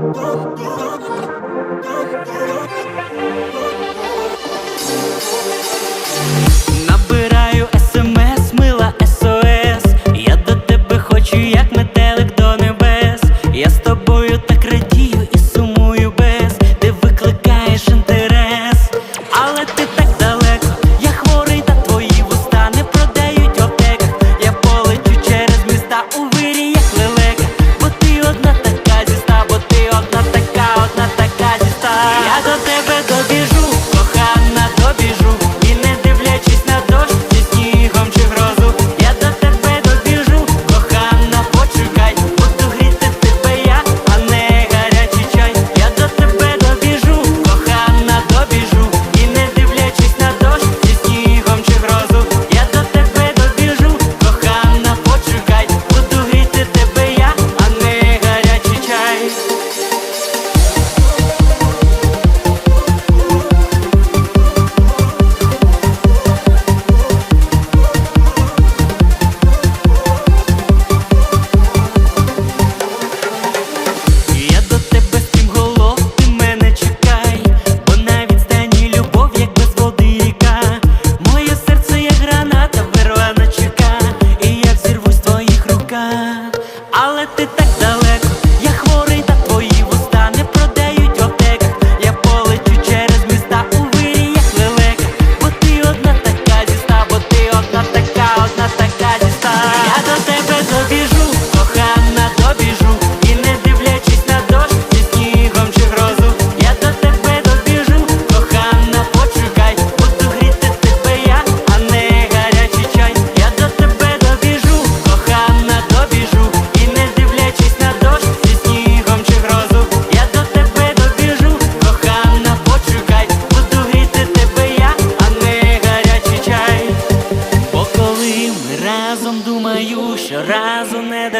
Oh, go.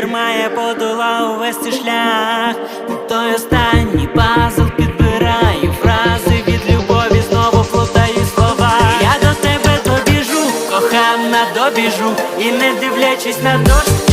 Дарма я подолав увесь шлях. Той останній пазл підбираю фрази від любові знову плутаю слова. Я до тебе добіжу, кохана добіжу. І не дивлячись на дощ